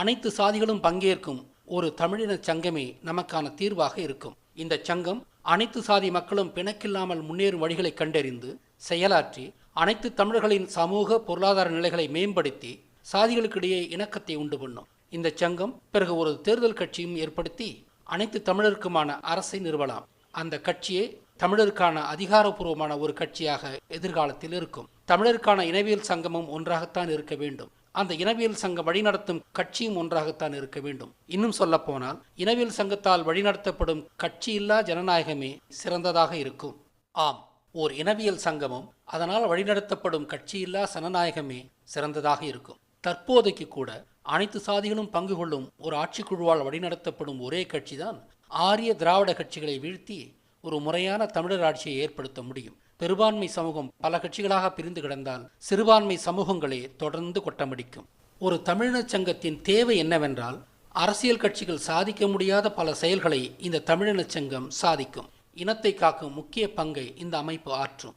அனைத்து சாதிகளும் பங்கேற்கும் ஒரு தமிழின சங்கமே நமக்கான தீர்வாக இருக்கும். இந்த சங்கம் அனைத்து சாதி மக்களும் பிணக்கில்லாமல் முன்னேறும் வழிகளை கண்டறிந்து செயலாற்றி அனைத்து தமிழர்களின் சமூக பொருளாதார நிலைகளை மேம்படுத்தி சாதிகளுக்கிடையே இணக்கத்தை உண்டு பண்ணும். இந்த சங்கம் பிறகு ஒரு தேர்தல் கட்சியும் ஏற்படுத்தி அனைத்து தமிழருக்குமான அரசை நிறுவலாம். அந்த கட்சியே தமிழருக்கான அதிகாரப்பூர்வமான ஒரு கட்சியாக எதிர்காலத்தில் இருக்கும். தமிழருக்கான இனவியல் சங்கமும் ஒன்றாகத்தான் இருக்க வேண்டும். அந்த இனவியல் சங்கம் வழிநடத்தும் கட்சியும் ஒன்றாகத்தான் இருக்க வேண்டும். இன்னும் சொல்ல போனால் இனவியல் சங்கத்தால் வழிநடத்தப்படும் கட்சியில்லா ஜனநாயகமே சிறந்ததாக இருக்கும். ஆம் ஓர் இனவியல் சங்கமும் அதனால் வழிநடத்தப்படும் கட்சியில்லா சனநாயகமே சிறந்ததாக இருக்கும். தற்போதைக்கு கூட அனைத்து சாதிகளும் பங்கு கொள்ளும் ஒரு ஆட்சிக்குழுவால் வழிநடத்தப்படும் ஒரே கட்சிதான் ஆரிய திராவிட கட்சிகளை வீழ்த்தி ஒரு முறையான தமிழர் ஆட்சியை ஏற்படுத்த முடியும். பெரும்பான்மை சமூகம் பல கட்சிகளாக பிரிந்து கிடந்தால் சிறுபான்மை சமூகங்களே தொடர்ந்து கொட்டமடிக்கும். ஒரு தமிழினச் சங்கத்தின் தேவை என்னவென்றால் அரசியல் கட்சிகள் சாதிக்க முடியாத பல செயல்களை இந்த தமிழினச் சங்கம் சாதிக்கும். இனத்தை காக்கும் முக்கிய பங்கை இந்த அமைப்பு ஆற்றும்.